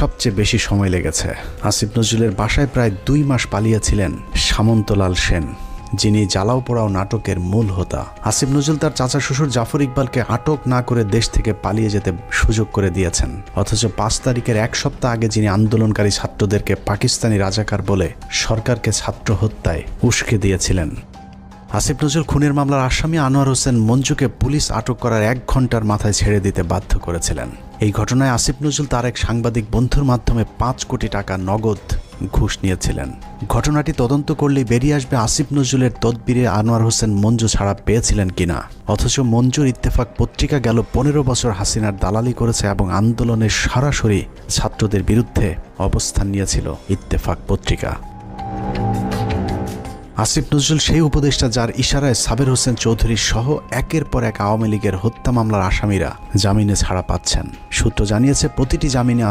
সবচেয়ে বেশি সময় লেগেছে। আসিফ নজরুলের বাসায় প্রায় দুই মাস পালিয়েছিলেন সামন্তলাল সেন, যিনি জ্বালাও পোড়াও নাটকের মূল হোতা। আসিফ নজরুল তার চাচা শ্বশুর জাফর ইকবালকে আটক না করে দেশ থেকে পালিয়ে যেতে সুযোগ করে দিয়েছেন। অথচ পাঁচ তারিখের এক সপ্তাহ আগে যিনি আন্দোলনকারী ছাত্রদেরকে পাকিস্তানি রাজাকার বলে সরকারকে ছাত্র হত্যায় উস্কে দিয়েছিলেন। আসিফ নজরুল খুনের মামলার আসামি আনোয়ার হোসেন মঞ্জুকে পুলিশ আটক করার এক ঘণ্টার মাথায় ছেড়ে দিতে বাধ্য করেছিলেন। এই ঘটনায় আসিফ নজরুল তার এক সাংবাদিক বন্ধুর মাধ্যমে পাঁচ কোটি টাকা নগদ ঘুষ নিয়েছিলেন। ঘটনাটি তদন্ত করলেই বেরিয়ে আসবে আসিফ নজরুলের তদবিরে আনোয়ার হোসেন মঞ্জু ছাড়া পেয়েছিলেন কিনা। অথচ মঞ্জুর ইত্তেফাক পত্রিকা গেল পনেরো বছর হাসিনার দালালি করেছে এবং আন্দোলনের সরাসরি ছাত্রদের বিরুদ্ধে অবস্থান নিয়েছিল ইত্তেফাক পত্রিকা। আসিফ নজরুল সেই উপদেষ্টা যার ইশারায় সাবের হোসেন চৌধুরী সহ একের পর এক আওয়ামী লীগের হত্যা মামলার আসামিরা জামিনে ছাড়া পাচ্ছেন। সূত্র জানিয়েছে, প্রতিটি জামিনে